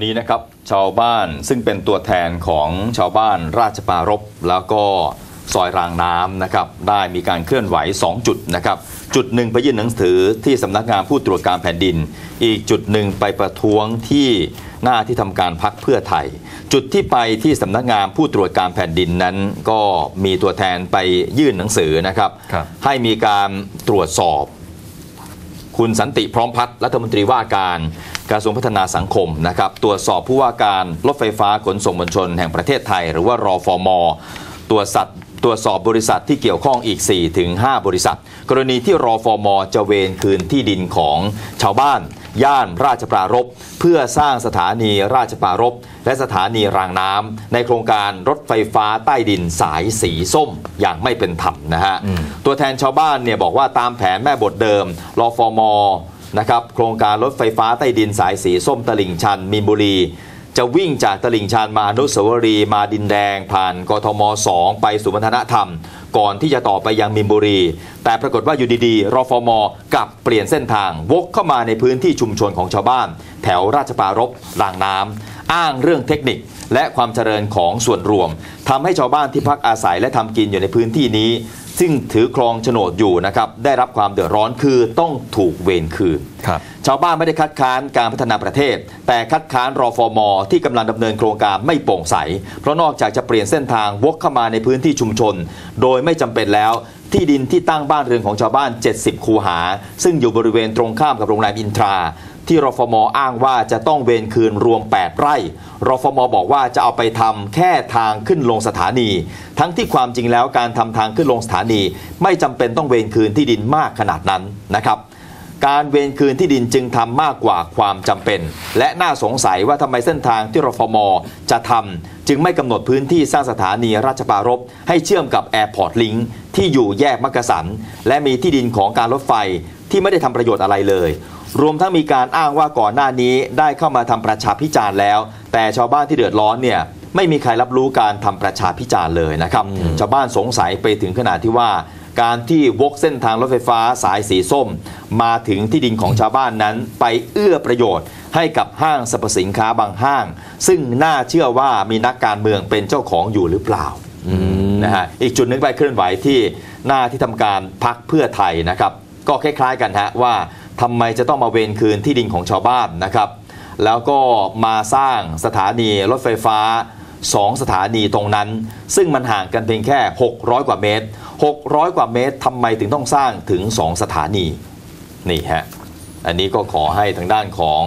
วันนี้นะครับชาวบ้านซึ่งเป็นตัวแทนของชาวบ้านราชปารบแล้วก็ซอยรางน้ำนะครับได้มีการเคลื่อนไหว 2 จุดนะครับจุดหนึ่งไปยื่นหนังสือที่สำนักงานผู้ตรวจการแผ่นดิน อีกจุดหนึ่งไปประท้วงที่หน้าที่ทำการพักเพื่อไทย จุดที่ไปที่สำนักงานผู้ตรวจการแผ่นดินนั้น ก็มีตัวแทนไปยื่นหนังสือนะครับครับให้มีการตรวจสอบ คุณสันติพร้อมพัฒน์รัฐมนตรีว่าการกระทรวงพัฒนาสังคมนะครับตรวจสอบผู้ว่าการรถไฟฟ้าขนส่งมวลชนแห่งประเทศไทย หรือว่ารอฟอมอตรวจสัตว์ตรวจสอบบริษัทที่เกี่ยวข้องอีก4-5ถึง5บริษัท กรณีที่รอฟอมอจะเวนคืนที่ดินของชาวบ้าน ย่านราชปรารภเพื่อสร้างสถานีราชปรารภและสถานีรางน้ำในโครงการรถไฟฟ้าใต้ดินสายสีส้มอย่างไม่เป็นธรรมนะฮะตัวแทนชาวบ้านเนี่ยบอกว่าตามแผนแม่บทเดิมรอฟอมนะครับโครงการรถไฟฟ้าใต้ดินสายสีส้มตลิ่งชันมีนบุรีจะวิ่งจากตลิ่งชันมาอนุสาวรีย์มาดินแดงผ่านกทม 2 ไปสู่วัฒนธรรม ก่อนที่จะต่อไปยังมินบุรี แต่ปรากฏว่าอยู่ดีๆรอฟมกลับเปลี่ยนเส้นทาง วกเข้ามาในพื้นที่ชุมชนของชาวบ้าน แถวราชปารบลางน้ำอ้างเรื่องเทคนิค และความเจริญของส่วนรวมทำให้ชาวบ้านที่พักอาศัยและทำกินอยู่ในพื้นที่นี้ ซึ่งถือครองโฉนดอยู่นะครับได้รับความเดือดร้อนคือต้องถูกเวรคืน ครับชาวบ้านไม่ได้คัดค้านการพัฒนาประเทศ แต่คัดค้านรอฟอมที่กำลังดำเนินโครงการไม่โปร่งใส เพราะนอกจากจะเปลี่ยนเส้นทางวกเข้ามาในพื้นที่ชุมชน โดยไม่จำเป็นแล้วที่ดินที่ตั้งบ้านเรือนของชาวบ้าน 70 คูหา ซึ่งอยู่บริเวณตรงข้ามกับโรงแรมอินทรา ที่รฟมอ้างว่าจะต้องเวรคืนรวม 8 ไร่ รฟมบอกว่าจะเอาไปทำแค่ทางขึ้นลงสถานี ทั้งที่ความจริงแล้วการทำทางขึ้นลงสถานี ไม่จำเป็นต้องเวรคืนที่ดินมากขนาดนั้นนะครับการเวรคืนที่ดินจึงทำมากกว่าความจำเป็น และน่าสงสัยว่าทำไมเส้นทางที่รฟมจะทำจึงไม่กำหนดพื้นที่สร้างสถานีราชปารภให้เชื่อมกับแอร์พอร์ตลิงที่อยู่แยกมักกะสัน และมีที่ดินของการรถไฟที่ไม่ได้ทำประโยชน์อะไรเลย รวมทั้งมีการอ้างว่าก่อนหน้านี้ได้เข้ามาทำประชาพิจารณ์แล้ว แต่ชาวบ้านที่เดือดร้อนเนี่ยไม่มีใครรับรู้การทำประชาพิจารณ์เลยนะครับ ชาวบ้านสงสัยไปถึงขนาดที่ว่า การที่วกเส้นทางรถไฟฟ้าสายสีส้ม มาถึงที่ดินของชาวบ้านนั้น ไปเอื้อประโยชน์ ให้กับห้างสรรพสินค้าบางห้าง ซึ่งน่าเชื่อว่ามีนักการเมืองเป็นเจ้าของอยู่หรือเปล่านะฮะอีกจุดหนึงไปเคลื่อนไหวที่หน้าที่ทำการพักเพื่อไทยนะครับ ก็คล้ายๆกันฮะว่า ทำไมจะต้องมาเวรคืนที่ดินของชาวบ้านนะครับ แล้วก็มาสร้างสถานีรถไฟฟ้า 2 สถานีตรงนั้น ซึ่งมันห่างกันเพียงแค่ 600 กว่าเมตร 600 กว่าเมตรทำไมถึงต้องสร้างถึง 2 สถานีนี่ฮะอันนี้ก็ขอให้ทางด้านของ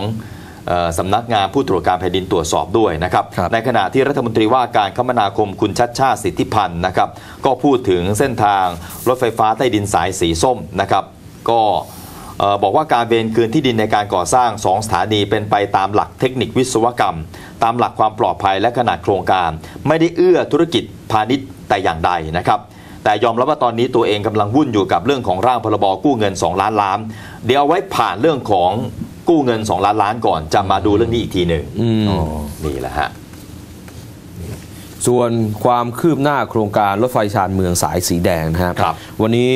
เออสำนักงานผู้ตรวจการแผ่นดินตรวจสอบด้วยนะครับครับในขณะที่รัฐมนตรีว่าการคมนาคมคุณชัดชาติสิทธิพันธ์นะครับ ก็พูดถึงเส้นทางรถไฟฟ้าใต้ดินสายสีส้มนะครับ ก็เอ่อ บอกว่าการเวนคืนที่ดินในการก่อสร้าง 2 สถานีเป็นไปตามหลักเทคนิควิศวกรรม ตามหลักความปลอดภัยและขนาดโครงการ ไม่ได้เอื้อธุรกิจพาณิชย์แต่อย่างใดนะครับแต่ยอมรับว่าตอนนี้ตัวเองกำลังวุ่นอยู่กับเรื่องของร่างพรบกู้เงิน 2 ล้านล้าน เดี๋ยวเอาไว้ผ่านเรื่องของกู้เงิน 2 ล้านล้านก่อนจะมาดูเรื่องนี้อีกทีหนึ่งอืมอ๋อนี่แหละฮะ ส่วนความคืบหน้าโครงการรถไฟชานเมืองสายสีแดงนะครับครับวันนี้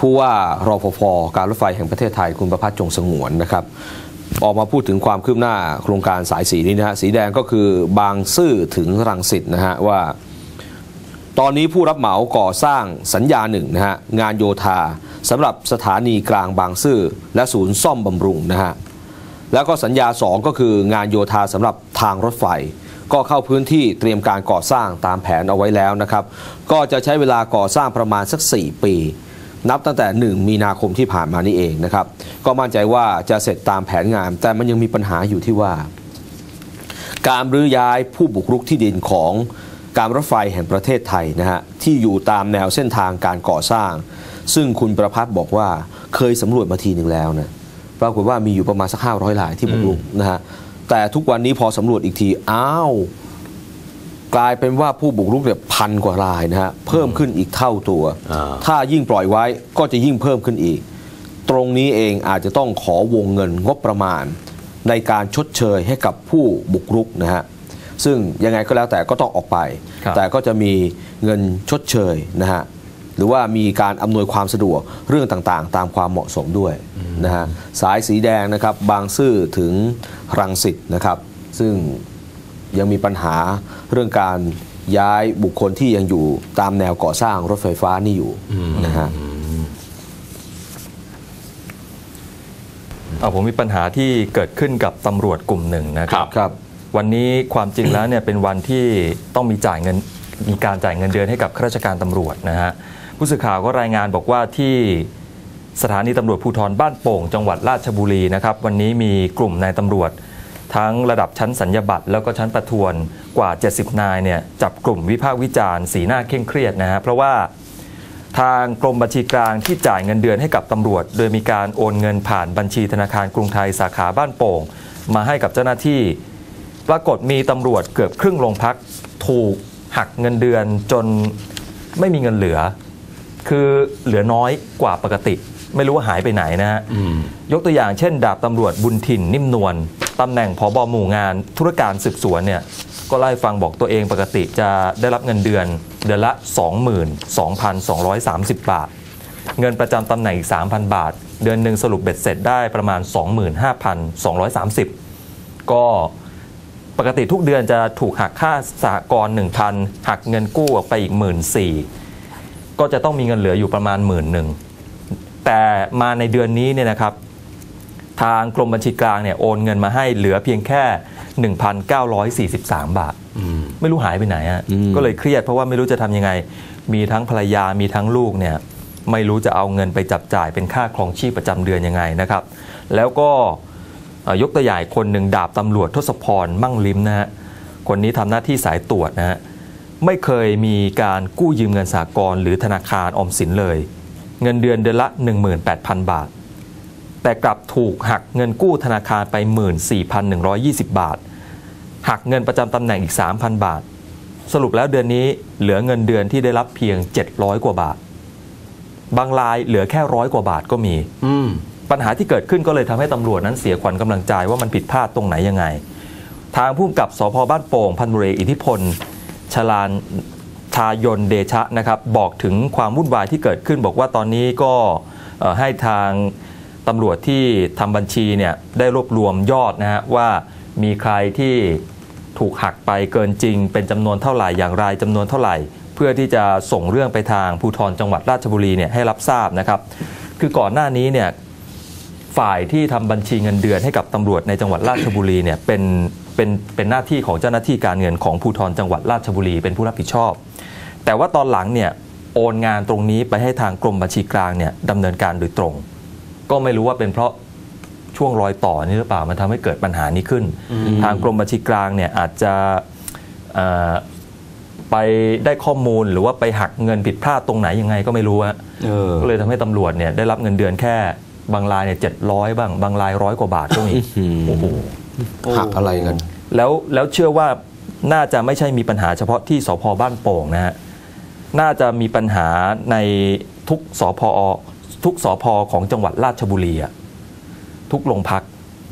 ผู้ว่ารอฟพการรถไฟแห่งประเทศไทยคุณประพัฒน์จงสงวนนะครับออกมาพูดถึงความคืบหน้าโครงการสายสีนี้นะฮะสีแดงก็คือบางซื่อถึงรังสิตนะฮะว่า ตอนนี้ผู้รับเหมาก่อสร้างสัญญาหนึ่งนะฮะงานโยธาสำหรับสถานีกลางบางซื่อและศูนย์ซ่อมบำรุงนะฮะแล้วก็สัญญา 2 ก็คืองานโยธาสำหรับทางรถไฟ ก็เข้าพื้นที่เตรียมการก่อสร้างตามแผนเอาไว้แล้วนะครับ ก็จะใช้เวลาก่อสร้างประมาณสัก 4 ปี นับตั้งแต่ 1 มีนาคมที่ผ่านมานี่เองนะครับ ก็มั่นใจว่าจะเสร็จตามแผนงาน แต่มันยังมีปัญหาอยู่ที่ว่า การรื้อย้ายผู้บุกรุกที่ดินของการรถไฟแห่งประเทศไทยนะฮะที่อยู่ตามแนวเส้นทางการก่อสร้าง ซึ่งคุณประพัฒน์บอกว่าเคยสำรวจมาทีหนึ่งแล้วนะปรากฏว่ามีอยู่ประมาณสักห้าร้อยลายที่บุกรุกนะฮะ แต่ทุกวันนี้พอสำรวจอีกที อ้าว กลายเป็นว่าผู้บุกรุกเนี่ยพันกว่ารายนะฮะ เพิ่มขึ้นอีกเท่าตัวอ่าถ้ายิ่งปล่อยไว้ก็จะยิ่งเพิ่มขึ้นอีก ตรงนี้เองอาจจะต้องขอวงเงินงบประมาณ ในการชดเชยให้กับผู้บุกรุกนะฮะซึ่งยังไงก็แล้วแต่ก็ต้องออกไปครับแต่ก็จะมีเงินชดเชยนะฮะ หรือว่ามีการอำนวยความสะดวกเรื่องต่างๆ ตามความเหมาะสมด้วยนะฮะสายสีแดงนะครับบางซื่อถึงรังสิตนะครับ ซึ่งยังมีปัญหาเรื่องการย้ายบุคคลที่ยังอยู่ตามแนวก่อสร้างรถไฟฟ้านี่อยู่นะฮะเอาผมมีปัญหาที่เกิดขึ้นกับตำรวจกลุ่มหนึ่งนะครับครับวันนี้ความจริงแล้วเนี่ยเป็นวันที่ต้องมีจ่ายเงินมีการจ่ายเงินเดือนให้กับข้าราชการตำรวจนะฮะ ผู้สื่อข่าวก็รายงานบอกว่าที่สถานีตำรวจภูธรบ้านโป่ง จังหวัดราชบุรีนะครับ วันนี้มีกลุ่มนายตำรวจ ทั้งระดับชั้นสัญญาบัตรแล้วก็ชั้นประทวนกว่า 70 นายเนี่ยจับกลุ่มวิพากษ์วิจารณ์สีหน้าเคร่งเครียดนะฮะเพราะว่าทางกรมบัญชีกลางที่จ่ายเงินเดือนให้กับตำรวจ โดยมีการโอนเงินผ่านบัญชีธนาคารกรุงไทยสาขาบ้านโป่ง มาให้กับเจ้าหน้าที่ ปรากฏมีตำรวจเกือบครึ่งโรงพักถูกหักเงินเดือนจนไม่มีเงินเหลือ คือเหลือน้อยกว่าปกติ ไม่รู้ว่าหายไปไหนนะฮะยกตัวอย่างเช่น ดาบตำรวจบุญถิ่นนิ่มนวลตำแหน่งผบหมู่งานธุรการสืบสวนเนี่ยก็ไล่าให้ฟังบอกตัวเองปกติจะได้รับเงินเดือน เดือนละ 22,230 บาท เงินประจำตำแหน่งอีก 3,000 บาท เดือนหนึ่งสรุปเบ็ดเสร็จได้ประมาณ 25,230 ก็ปกติทุกเดือนจะถูกหักค่าสหกรณ์1,000 หักเงินกู้ออกไปอีก 1 4 0 0 ก็จะต้องมีเงินเหลืออยู่ประมาณหมื่นหนึ่งแต่มาในเดือนนี้เนี่ยนะครับทางกรมบัญชีกลางเนี่ยโอนเงินมาให้เหลือเพียงแค่ 1,943 บาท ไม่รู้หายไปไหนฮะอืมก็เลยเครียดเพราะว่าไม่รู้จะทำยังไง มีทั้งภรรยามีทั้งลูกเนี่ยไม่รู้จะเอาเงินไปจับจ่ายเป็นค่าครองชีพประจำเดือนยังไงนะครับ แล้วก็เอ่อยกตัวอย่างคนหนึ่งดาบตำรวจทศพรมั่งลิมนะฮะคนนี้ทำหน้าที่สายตรวจนะฮะ ไม่เคยมีการกู้ยืมเงินสากลหรือธนาคารออมสินเลย เงินเดือนเดือนละ 18,000 บาท แต่กลับถูกหักเงินกู้ธนาคารไป 14,120 บาท หักเงินประจำตำแหน่งอีก 3,000 บาท สรุปแล้วเดือนนี้เหลือเงินเดือนที่ได้รับเพียง 700 กว่าบาท บางรายเหลือแค่ร้อยกว่าบาทก็มีอืมปัญหาที่เกิดขึ้นก็เลยทำให้ตำรวจนั้นเสียขวัญกำลังใจว่ามันผิดพลาดตรงไหนยังไง ทางผู้กำกับสพบ้านโป่งพันบุเรอิทธิพล ชลานชายนเดชะนะครับบอกถึงความวุ่นวายที่เกิดขึ้น บอกว่าตอนนี้ก็ให้ทางตำรวจที่ทำบัญชีเนี่ยได้รวบรวมยอดนะฮะว่ามีใครที่ถูกหักไปเกินจริง เป็นจำนวนเท่าไหร่อย่างไรจำนวนเท่าไหร่ เพื่อที่จะส่งเรื่องไปทางภูธรจังหวัดราชบุรีเนี่ยให้รับทราบนะครับ คือก่อนหน้านี้เนี่ยฝ่ายที่ทำบัญชีเงินเดือนให้กับตำรวจในจังหวัดราชบุรีเนี่ยเป็น เป็นเป็นหน้าที่ของเจ้าหน้าที่การเงินของภูธรจังหวัดราชบุรีเป็นผู้รับผิดชอบ แต่ว่าตอนหลังเนี่ยโอนงานตรงนี้ไปให้ทางกรมบัญชีกลางเนี่ยดำเนินการโดยตรง ก็ไม่รู้ว่าเป็นเพราะช่วงรอยต่อนี่หรือเปล่ามันทำให้เกิดปัญหานี้ขึ้น ทางกรมบัญชีกลางเนี่ยอาจจะเอ่อไปได้ข้อมูลหรือว่าไปหักเงินผิดพลาดตรงไหนยังไงก็ไม่รู้ฮะเออก็เลยทำให้ตำรวจเนี่ยได้รับเงินเดือนแค่บางรายเนี่ยเจ็ดร้อยบ้างบางรายร้อยกว่าบาทก็มีอื้อหือโอ้โห หักอะไรกัน แล้วแล้วเชื่อว่าน่าจะไม่ใช่มีปัญหาเฉพาะที่สพบ้านโป่งนะฮะน่าจะมีปัญหาในทุกสพทุกสพของจังหวัดราชบุรีอะทุกโรงพัก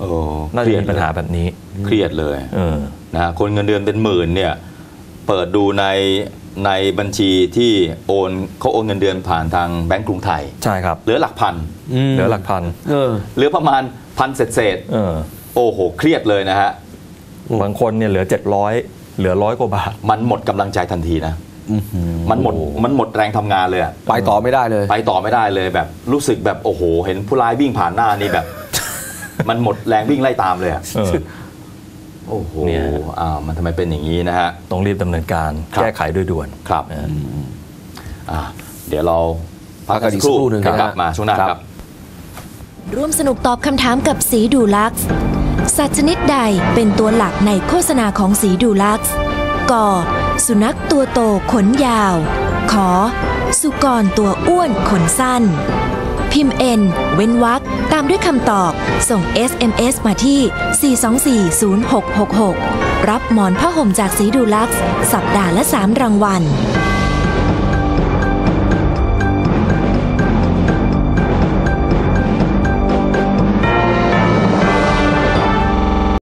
เออน่าจะเป็นปัญหาแบบนี้ เครียดเลยเออนะฮะคนเงินเดือนเป็นหมื่นเนี่ย เปิดดูในในบัญชีที่โอนเขาโอนเงินเดือนผ่านทางแบงก์กรุงไทย ใช่ครับ เหลือหลักพันเหลือหลักพันเออเหลือประมาณพันเศษเศษเออๆ โอ้โห เครียดเลยนะฮะ บางคนเนี่ยเหลือ 700 เหลือร้อยกว่าบาท มันหมดกำลังใจทันทีนะอื้อหือมันหมดโอ้โหมันหมดแรงทำงานเลยอะไปต่อไม่ได้เลย ไปต่อไม่ได้เลยแบบรู้สึกแบบโอ้โห เห็นผู้ร้ายวิ่งผ่านหน้านี่แบบ มันหมดแรงวิ่งไล่ตามเลยอะเออ โอ้โหเนี่ย อ้าวมันทำไมเป็นอย่างนี้นะฮะ ต้องรีบดำเนินการครับ แก้ไขด้วยด่วน ครับนะฮะอ่าเดี๋ยวเราพักกันอีกสักครู่หนึ่งกลันะฮะบมาช่วงหน้าครับครับ ร่วมสนุกตอบคำถามกับสีดูลักซ์ สัตว์ชนิดใดเป็นตัวหลักในโฆษณาของสีดูลักซ์กสุนัขตัวโตขนยาว ขอ สุกรตัวอ้วนขนสั้น พิมพ์ N เว้นวรรคตามด้วยคำตอบ ส่ง SMS มาที่ 4240666 รับหมอนผ้าห่มจากสีดูลักซ์สัปดาห์ละ 3 รางวัล